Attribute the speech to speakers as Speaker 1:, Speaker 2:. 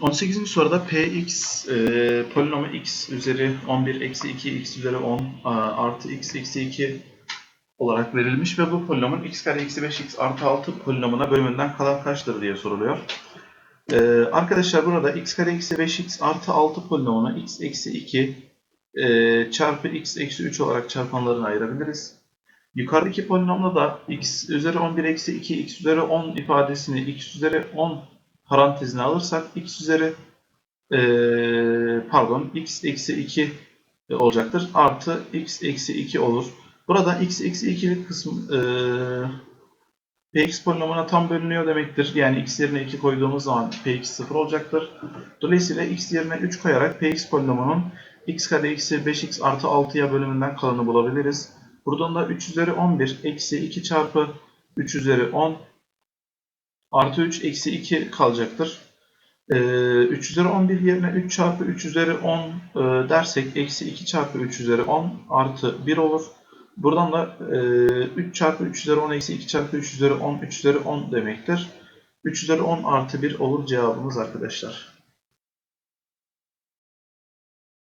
Speaker 1: 18. soruda px e, polinomu x üzeri 11 eksi 2 x üzeri 10 a, artı x eksi 2 olarak verilmiş ve bu polinomun x kare eksi 5x artı 6 polinomuna bölümünden kalan kaçtır diye soruluyor. E, arkadaşlar burada x kare eksi 5x artı 6 polinomunu x eksi 2 e, çarpı x eksi 3 olarak çarpanlarına ayırabiliriz. Yukarıdaki polinomda da x üzeri 11 eksi 2 x üzeri 10 ifadesini x üzeri 10 parantezine alırsak x üzeri eee, pardon x eksi 2 olacaktır. Artı x eksi 2 olur. Burada x eksi 2'lik kısım eee px polinomuna tam bölünüyor demektir. Yani x yerine 2 koyduğumuz zaman px 0 olacaktır. Dolayısıyla x yerine 3 koyarak px polinomunun x kare eksi 5x artı 6'ya bölümünden kalanı bulabiliriz. Buradan da 3 üzeri 11 eksi 2 çarpı 3 üzeri 10 artı 3 eksi 2 kalacaktır. Ee, 3 üzeri 11 yerine 3 çarpı 3 üzeri 10 e, dersek eksi 2 çarpı 3 üzeri 10 artı 1 olur. Buradan da e, 3 çarpı 3 üzeri 10 eksi 2 çarpı 3 üzeri 10 3 üzeri 10 demektir. 3 üzeri 10 artı 1 olur cevabımız arkadaşlar.